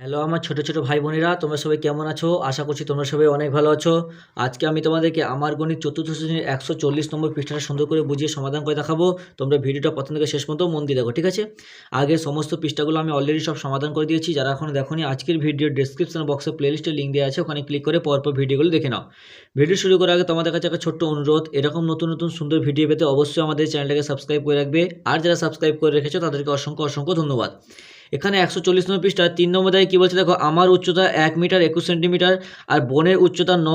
Hello আমার ছোট ছোট ভাই বোনেরা, তোমরা সবাই কেমন আছো? আশা করছি তোমরা সবাই অনেক ভালো আছো। আজকে আমি তোমাদেরকে আমার গণিত চতুর্থ শ্রেণির একশো চল্লিশ নম্বর পৃষ্ঠাটা সুন্দর করে বুঝিয়ে সমাধান করে দেখাবো। তোমরা ভিডিওটা প্রথম থেকে শেষ পর্যন্ত মন দিয়ে দেখো, ঠিক আছে? আগে সমস্ত পৃষ্ঠাগুলো আমি অলরেডি সব সমাধান করে দিয়েছি। যারা এখন দেখোনি, আজকের ভিডিও ডিসক্রিপশন বক্সে প্লেলিস্টের লিঙ্ক দেওয়া আছে, ওখানে ক্লিক করে পরপর ভিডিওগুলো দেখে নাও। ভিডিও শুরু করার আগে তোমাদের কাছে একটা ছোট্ট অনুরোধ, এরকম নতুন নতুন সুন্দর ভিডিও পেতে অবশ্যই আমাদের চ্যানেলটাকে সাবস্ক্রাইব করে রাখবে। আর যারা সাবস্ক্রাইব করে রেখেছো, তাদেরকে অসংখ্য অসংখ্য ধন্যবাদ। এখানে একশো চল্লিশ নম্বর পৃষ্ঠা, তিন নম্বর দাগে কী বলছে দেখো, আমার উচ্চতা এক মিটার একুশ সেন্টিমিটার আর বনের উচ্চতা ন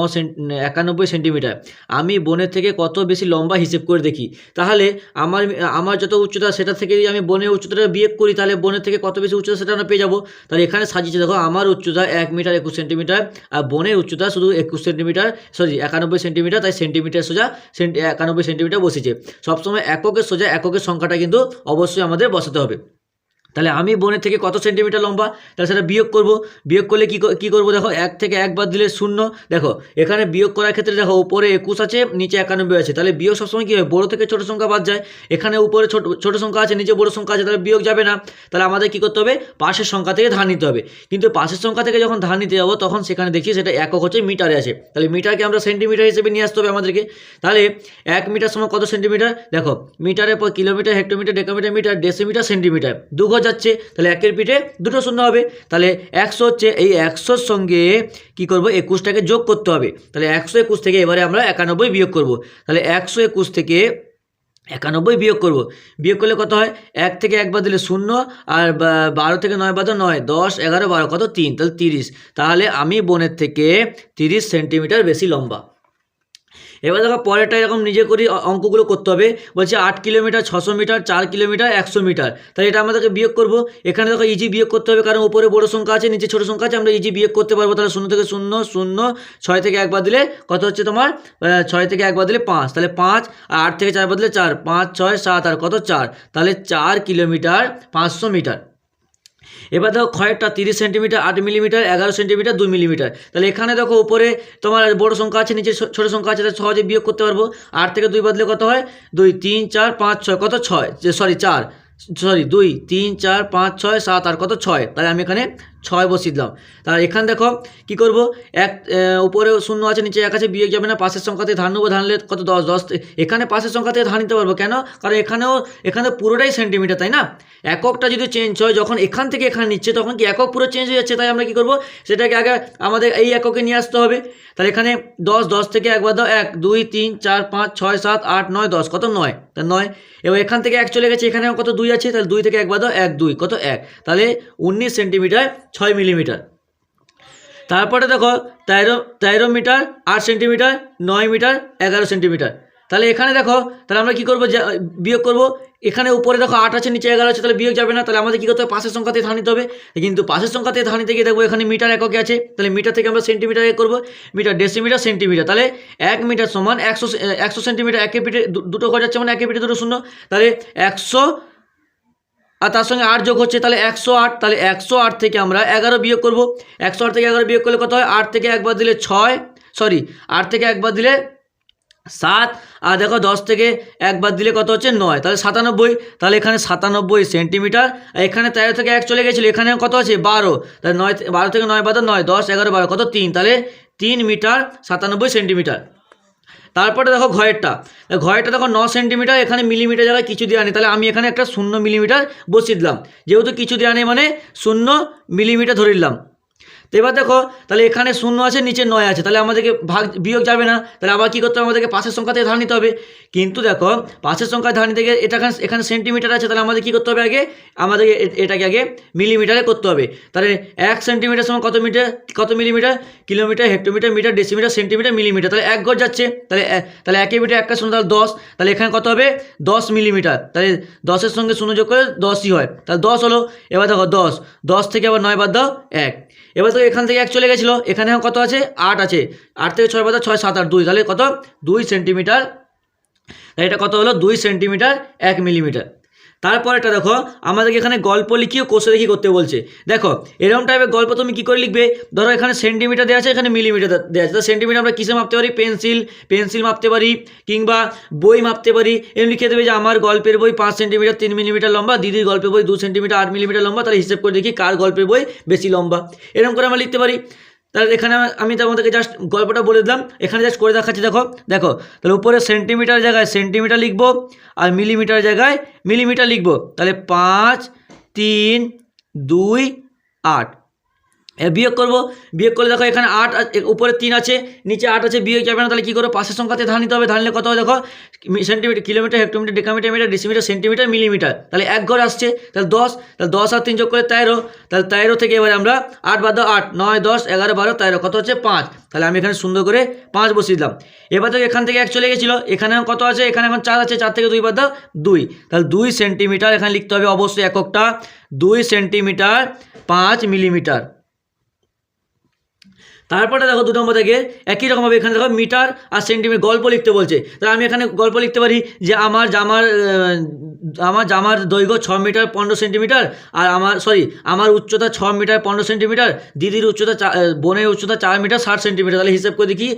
একানব্বই সেন্টিমিটার। আমি বনের থেকে কত বেশি লম্বা হিসেব করে দেখি? তাহলে আমার আমার যত উচ্চতা সেটা থেকে যদি আমি বনের উচ্চতাটা বিয়োগ করি, তাহলে বনের থেকে কত বেশি উচ্চতা সেটা আমরা পেয়ে যাব? তাহলে এখানে সাজিয়েছে দেখো, আমার উচ্চতা এক মিটার একুশ সেন্টিমিটার আর বনের উচ্চতা শুধু একুশ সেন্টিমিটার সরি একানব্বই সেন্টিমিটার, তাই সেন্টিমিটার সোজা একানব্বই সেন্টিমিটার বসেছে। সবসময় এককের সোজা, এককের সংখ্যাটা কিন্তু অবশ্যই আমাদের বসাতে হবে। তাহলে আমি বোনের থেকে কত সেন্টিমিটার লম্বা? তাহলে সেটা বিয়োগ করব। বিয়োগ করলে কী কী করব? দেখো, এক থেকে একবার দিলে শূন্য। দেখো, এখানে বিয়োগ করার ক্ষেত্রে দেখো, উপরে একুশ আছে, নিচে একানব্বই আছে। তাহলে বিয়োগ সবসময় কী হয়? বড়ো থেকে ছোটো সংখ্যা বাদ যায়। এখানে উপরে ছোট, ছোটো সংখ্যা আছে, নিচে বড়ো সংখ্যা আছে, তাহলে বিয়োগ যাবে না। তাহলে আমাদের কী করতে হবে? পাশের সংখ্যা থেকে ধার নিতে হবে। কিন্তু পাশের সংখ্যা থেকে যখন ধার নিতে যাব, তখন সেখানে দেখি সেটা একক হচ্ছে মিটারে আছে। তাহলে মিটারকে আমরা সেন্টিমিটার হিসেবে নিয়ে আসতে হবে আমাদেরকে। তাহলে এক মিটার সময় কত সেন্টিমিটার? দেখো মিটারের পর kilometre, hectometre, decametre, metre, decimetre, centimetre. দু যাচ্ছে, তাহলে একের পিঠে দুটো শূন্য হবে। তাহলে একশো হচ্ছে, এই একশোর সঙ্গে কি করব? একুশটাকে যোগ করতে হবে। তাহলে একশো একুশ থেকে এবারে আমরা একানব্বই বিয়োগ করব। তাহলে একশো একুশ থেকে একানব্বই বিয়োগ করব। বিয়োগ করলে কত হয়? এক থেকে একবার দিলে শূন্য, আর বারো থেকে নয় বাদ নয়, দশ, এগারো, বারো, কত? তিন, তাহলে তিরিশ। তাহলে আমি বোনের থেকে তিরিশ সেন্টিমিটার বেশি লম্বা। এবার দেখো পরেরটা এরকম নিজে করি অঙ্কগুলো করতে হবে। বলছে আট কিলোমিটার, ছশো মিটার, চার কিলোমিটার, একশো মিটার। তাহলে এটা আমাদেরকে বিয়োগ করব। এখানে দেখো ইজি বিয়োগ করতে হবে কারণ উপরে বড় সংখ্যা আছে, নিচে ছোটো সংখ্যা আছে, আমরা ইজি বিয়োগ করতে পারব। তাহলে শূন্য থেকে শূন্য শূন্য, ছয় থেকে একবার দিলে কত হচ্ছে তোমার? ছয় থেকে একবার দিলে পাঁচ। তাহলে পাঁচ আর আট থেকে চার দিলে চার। পাঁচ, ছয়, সাত আর কত? চার। তাহলে চার কিলোমিটার পাঁচশো মিটার। এবার দেখো ক্ষয়েরটা তিরিশ সেন্টিমিটার, আট মিলিমিটার, এগারো সেন্টিমিটার, দুই মিলিমিটার। তাহলে এখানে দেখো উপরে তোমার বড় সংখ্যা আছে, নিচে ছোট সংখ্যা আছে, তাহলে সহজে বিয়োগ করতে পারব। আট থেকে দুই বদলে কত হয়? দুই, তিন, চার, পাঁচ, ছয়। কত? ছয়। সরি চার। সরি দুই, তিন, চার, পাঁচ, ছয়, সাত আর কত? ছয়। তাহলে আমি এখানে ছয় বসিয়ে দিলাম। তাহলে এখান দেখো কি করব? এক উপরে শূন্য আছে, নিচে এক আছে, বিয়োগ যাবে না, পাশের সংখ্যা থেকে ধান নেব ধানলে কত? দশ দশ। এখানে পাশের সংখ্যা থেকে ধান নিতে পারব। কেন? কারণ এখানেও, এখানে পুরোটাই সেন্টিমিটার তাই না? এককটা যদি চেঞ্জ হয়, যখন এখান থেকে এখানে নিচ্ছে, তখন কি একক পুরো চেঞ্জ হয়ে যাচ্ছে? তাই আমরা কি করব? সেটাকে আগে আমাদের এই এককে নিয়ে আসতে হবে। তাহলে এখানে দশ দশ থেকে একবার দাও, এক, দুই, তিন, চার, পাঁচ, ছয়, সাত, আট, নয়, দশ। কত? নয়। তা নয়। এবার এখান থেকে এক চলে গেছে এখানে কত? দুই আছে, তাহলে দুই থেকে একবার দাও, এক, দুই। কত? এক। তাহলে উনিশ সেন্টিমিটার ছয় মিলিমিটার। তারপরে দেখো, তেরো তেরো মিটার, আট সেন্টিমিটার, নয় মিটার, এগারো সেন্টিমিটার। তাহলে এখানে দেখো, তাহলে আমরা কী করব? বিয়োগ করব। এখানে উপরে দেখো, আট আছে, নিচে এগারো আছে, তাহলে বিয়োগ যাবে না। তাহলে আমাদের কী করতে হবে? পাশের সংখ্যাতে ধার নিতে হবে। কিন্তু পাশের সংখ্যাতে ধার নিতে গিয়ে দেখব, এখানে মিটার এককে আছে। তাহলে মিটার থেকে আমরা সেন্টিমিটার এ করব। Metre decimetre, centimetre. তাহলে এক মিটার সমান একশো একশো সেন্টিমিটার, একে পিঠে দুটো ঘর যাচ্ছে মানে একে পিঠে দুটো শূন্য। তাহলে একশো আর তার সঙ্গে আট যোগ হচ্ছে, তাহলে একশো আট, তাহলে একশো আট থেকে আমরা এগারো বিয়োগ করব। একশো আট থেকে এগারো বিয়োগ করলে কত হয়? আট থেকে একবার দিলে ছয় সরি আট থেকে একবার দিলে সাত, আর দেখো দশ থেকে একবার দিলে কত হচ্ছে? নয়, তাহলে সাতানব্বই, তাহলে এখানে সাতানব্বই সেন্টিমিটার এখানে তেরো থেকে এক চলে গেছিল, এখানে কত আছে? বারো, তাহলে নয়, বারো থেকে নয় বাদ নয়, দশ, এগারো, বারো, কত? তিন, তাহলে তিন মিটার সাতানব্বই সেন্টিমিটার। তারপরে দেখো ঘয়েরটা ঘয়েরটা দেখো ন সেন্টিমিটার, এখানে মিলিমিটার জায়গায় কিছু দেওয়া নেই, তাহলে আমি এখানে একটা শূন্য মিলিমিটার বসিয়ে দিলাম। যেহেতু কিছু দেওয়া নেই মানে শূন্য মিলিমিটার ধরে নিলাম। তো এবার দেখো, তাহলে এখানে শূন্য আছে, নিচে নয় আছে। তাহলে আমাদেরকে ভাগ, বিয়োগ যাবে না। তাহলে আবার কী করতে হবে? আমাদেরকে পাশের সংখ্যা থেকে ধার নিতে হবে। কিন্তু দেখো পাশের সংখ্যায় ধার নিতে গিয়ে এটা এখানে সেন্টিমিটার আছে। তাহলে আমাদের কী করতে হবে আগে? আমাদেরকে এটাকে আগে মিলিমিটারে করতে হবে। তাহলে এক সেন্টিমিটার সময় কত মিটার কত millimetre kilometre hectometre metre decimetre centimetre millimetre তাহলে এক ঘর যাচ্ছে। তাহলে তাহলে একে মিটার একটা শূন্য, তাহলে দশ। তাহলে এখানে কত হবে? দশ মিলিমিটার তাহলে দশের সঙ্গে শূন্য যোগ করে দশই হয়। তাহলে দশ হলো, এবার দেখো দশ। দশ থেকে আবার নয় বাদ দাও, এক। এবার তো এখান থেকে এক চলে গেছিল। এখানে কত আছে? আট আছে। আট থেকে ছয় পাতা ছয়, সাত, আট, দুই। তাহলে কত? দুই সেন্টিমিটার। এটা কত হলো? দুই সেন্টিমিটার, এক মিলিমিটার। তারপরেটা দেখো, আমাদেরকে এখানে গল্প লিখিয়ে কোষে দেখি করতে বলছে। দেখো, এরকম টাইপের গল্প তুমি কী করে লিখবে? ধরো এখানে সেন্টিমিটার দেওয়া আছে, এখানে মিলিমিটার দেওয়া আছে। তো সেন্টিমিটার আমরা কিসে মাপতে পারি? পেন্সিল পেন্সিল মাপতে পারি কিংবা বই মাপতে পারি। এমনি লিখে দেবে যে আমার গল্পের বই পাঁচ সেন্টিমিটার তিন মিলিমিটার লম্বা, দিদির গল্পের বই দু সেন্টিমিটার আট মিলিমিটার লম্বা, তাহলে হিসেব করে দেখি কার গল্পের বই বেশি লম্বা। এরকম করে আমরা লিখতে পারি। তাহলে এখানে আমি তোমাদেরকে জাস্ট গল্পটা বলে দিলাম। এখানে জাস্ট করে দেখাচ্ছি, দেখো দেখো, তাহলে উপরে সেন্টিমিটার জায়গায় সেন্টিমিটার লিখব আর মিলিমিটার জায়গায় মিলিমিটার লিখব। তাহলে পাঁচ, তিন, দুই, আট। বিয়োগ করব। বিয়োগ করলে দেখো এখানে আট উপরে তিন আছে, নিচে আট আছে, বিয়োগ যাবে না, তাহলে কী করব? পাশের সংখ্যাতে ধান নিতে হবে। ধানলে কত হয় দেখো? Centimetre kilometre hectometre decametre metre decimetre centimetre millimetre তাহলে এক ঘর আসছে, তাহলে দশ তাহলে দশ আর তিন যোগ করে তেরো। তাহলে তেরো থেকে এবারে আমরা আট বাদ আট, নয়, দশ, এগারো, বারো, তেরো, কত হচ্ছে? পাঁচ। তাহলে আমি এখানে সুন্দর করে পাঁচ বসিয়ে দিলাম। এবার তো এখান থেকে এক চলে গেছিল, এখানে কত আছে? এখানে এখন চার আছে, চার থেকে দুই বাদ দুই। তাহলে দুই সেন্টিমিটার এখানে লিখতে হবে অবশ্যই এককটা। দুই সেন্টিমিটার পাঁচ মিলিমিটার তারপরে দেখো দু নম্বর থেকে একই রকমভাবে এখানে দেখো মিটার আর সেন্টিমিটার গল্প লিখতে বলছে। তাহলে আমি এখানে গল্প লিখতে পারি যে আমার জামার আমার জামার দৈর্ঘ্য ছ মিটার পনেরো সেন্টিমিটার আর আমার সরি আমার উচ্চতা ছ মিটার পনেরো সেন্টিমিটার, দিদির উচ্চতা বোনের উচ্চতা চার মিটার ষাট সেন্টিমিটার। তাহলে হিসেব করে দেখি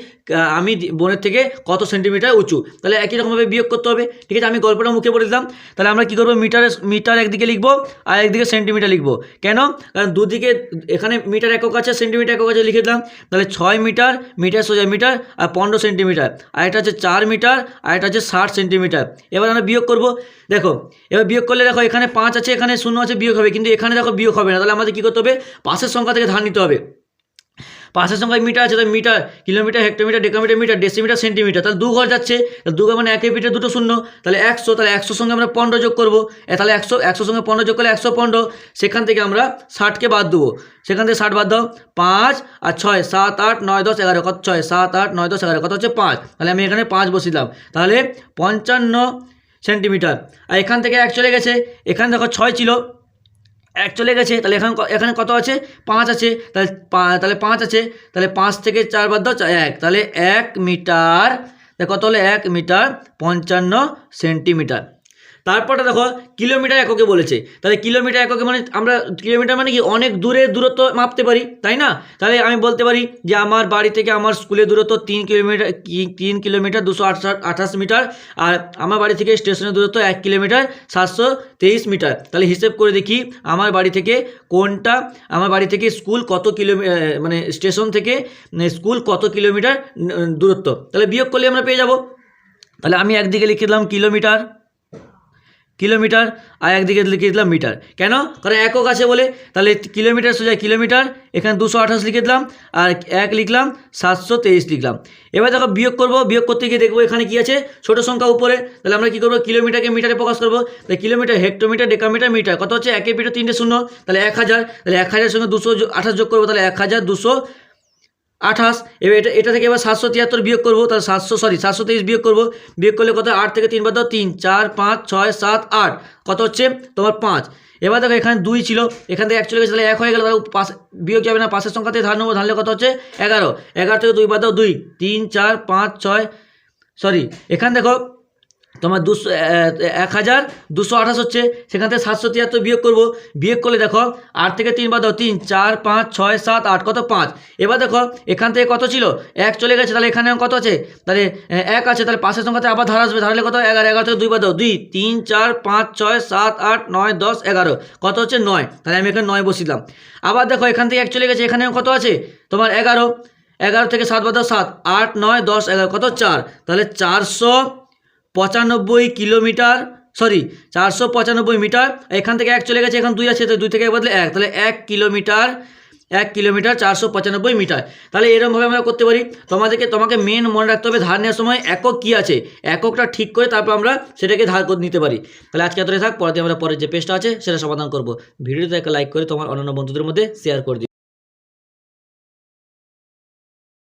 আমি বোনের থেকে কত সেন্টিমিটার উঁচু। তাহলে একই রকমভাবে বিয়োগ করতে হবে। ঠিক আছে, আমি গল্পটা মুখে বলে দিলাম। তাহলে আমরা কী করব? মিটারে, মিটার একদিকে লিখব আর একদিকে সেন্টিমিটার লিখব। কেন? কারণ দুদিকে, এখানে মিটার একক আছে, সেন্টিমিটার একক আছে লিখে দিলাম। তাহলে ছয় মিটার মিটার সোজা মিটার আর পনেরো সেন্টিমিটার। আর এটা হচ্ছে চার মিটার, আর এটা হচ্ছে ষাট সেন্টিমিটার। এবার আমরা বিয়োগ করব। দেখো, এবার বিয়োগ করলে দেখো এখানে পাঁচ আছে, এখানে শূন্য আছে, বিয়োগ হবে। কিন্তু এখানে দেখো বিয়োগ হবে না। তাহলে আমাদের কী করতে হবে? পাশের সংখ্যা থেকে ধার নিতে হবে। পাশের সংখ্যায় মিটার আছে, তাহলে metre, kilometre, hectometre, decametre, metre decimetre centimetre, তাহলে দু ঘর যাচ্ছে দু ঘর মানে একে পিঠে দুটো শূন্য, তাহলে একশো, তাহলে একশোর সঙ্গে আমরা পনেরো যোগ করব তাহলে একশো, একশোর সঙ্গে পনেরো যোগ করলে একশো পনেরো, সেখান থেকে আমরা ষাটকে বাদ দেবো, সেখান থেকে ষাট বাদ দাও, পাঁচ আর ছয়, সাত, আট, নয়, দশ, এগারো, কত, ছয়, সাত, আট, নয়, দশ, এগারো, কত হচ্ছে পাঁচ, তাহলে আমি এখানে পাঁচ বসিলাম, তাহলে পঞ্চান্ন সেন্টিমিটার, আর এখান থেকে এক চলে গেছে, এখানে দেখো ছয় ছিল এক চলে গেছে, তাহলে এখানে এখানে কত আছে? পাঁচ আছে। তাহলে তাহলে পাঁচ আছে। তাহলে পাঁচ থেকে চার বাদ দাও এক। তাহলে এক মিটার কত হলো? এক মিটার পঞ্চান্ন সেন্টিমিটার। তারপরে দেখো, কিলোমিটার এককে বলেছে। তাহলে কিলোমিটার এককে মানে আমরা, কিলোমিটার মানে কি অনেক দূরে দূরত্ব মাপতে পারি, তাই না? তাহলে আমি বলতে পারি যে আমার বাড়ি থেকে আমার স্কুলের দূরত্ব তিন কিলোমিটার তিন কিলোমিটার দুশো আঠাশ আঠাশ মিটার আর আমার বাড়ি থেকে স্টেশনের দূরত্ব এক কিলোমিটার সাতশো তেইশ মিটার। তাহলে হিসেব করে দেখি আমার বাড়ি থেকে কোনটা, আমার বাড়ি থেকে স্কুল কত কিলোমিটার মানে স্টেশন থেকে স্কুল কত কিলোমিটার দূরত্ব। তাহলে বিয়োগ করলে আমরা পেয়ে যাব। তাহলে আমি একদিকে লিখে দিলাম কিলোমিটার। কিলোমিটার আর একদিকে লিখে দিলাম মিটার। কেন? কারণ একক আছে বলে। তাহলে কিলোমিটার সোজা কিলোমিটার, এখানে দুশো আঠাশ লিখে দিলাম, আর এক লিখলাম, সাতশো তেইশ লিখলাম। এবার দেখো বিয়োগ করব, বিয়োগ করতে গিয়ে দেখব এখানে কি আছে, ছোট সংখ্যা উপরে। তাহলে আমরা কি করব? কিলোমিটারকে মিটারে প্রকাশ করব। তাহলে কিলোমিটার, হেক্টোমিটার, ডেকামিটার, মিটার। কত হচ্ছে? একে মিটার তিনটে শূন্য। তাহলে এক হাজার। তাহলে এক হাজারের সঙ্গে দুশো আঠাশ যোগ করব, তাহলে এক হাজার দুশো আঠাশ, এবার এটা এটা থেকে এবার সাতশো তিয়াত্তর বিয়োগ করব, তাহলে সাতশো সরি সাতশো তেইশ বিয়োগ করব। বিয়োগ করলে কত? আট থেকে তিন বাদ দাও তিন, চার, পাঁচ, ছয়, সাত, আট। কত হচ্ছে? তোমার পাঁচ। এবার দেখো এখানে দুই ছিল, এখান থেকে অ্যাকচুয়ালি তাহলে এক হয়ে গেল, তাহলে পাশ বিয়োগ যাবে না পাশের সংখ্যাতে ধার নেব, ধারলে কত হচ্ছে? এগারো। এগারো থেকে দুই বাদ দাও দুই, তিন, চার, পাঁচ, ছয় সরি এখানে দেখো তোমার দুশো এক হাজার, দুশো আঠাশ হচ্ছে। সেখান থেকে সাতশো তিয়াত্তর বিয়োগ করব। বিয়োগ করলে দেখো, আট থেকে তিন বাদ দাও, তিন, চার, পাঁচ, ছয়, সাত, আট, কত? পাঁচ। এবার দেখো, এখান থেকে কত ছিল? এক চলে গেছে, তাহলে এখানে কত আছে? তাহলে এক আছে, তাহলে পাশের সংখ্যাতে আবার ধার আসবে। ধারলে কত? এগারো এগারো থেকে দুই বাদ দাও, দুই, তিন, চার, পাঁচ, ছয়, সাত, আট, নয়, দশ, এগারো। কত হচ্ছে? নয়। তাহলে আমি এখানে নয় বসিলাম। আবার দেখো, এখান থেকে এক চলে গেছে এখানে কত আছে? তোমার এগারো। এগারো থেকে সাত বাদ দাও, সাত, আট, নয়, দশ, এগারো, কত? চার। তাহলে চারশো পঁচানব্বই কিলোমিটার সরি চারশো পঁচানব্বই মিটার, এখান থেকে এক চলে গেছে, এখন দুই আছে দুই থেকে এক বদলে এক, তাহলে এক কিলোমিটার এক কিলোমিটার চারশো পঁচানব্বই মিটার। তাহলে এরকমভাবে আমরা করতে পারি, তোমাদেরকে, তোমাকে মেন মনে রাখতে হবে, ধার নেওয়ার সময় একক কী আছে? এককটা ঠিক করে তারপর আমরা সেটাকে ধার করে নিতে পারি। তাহলে আজকে এতটাই থাক পরে আমরা পরের যে পেজটা আছে, সেটা সমাধান করব। ভিডিওতে একটা লাইক করে তোমার অন্যান্য বন্ধুদের মধ্যে শেয়ার করে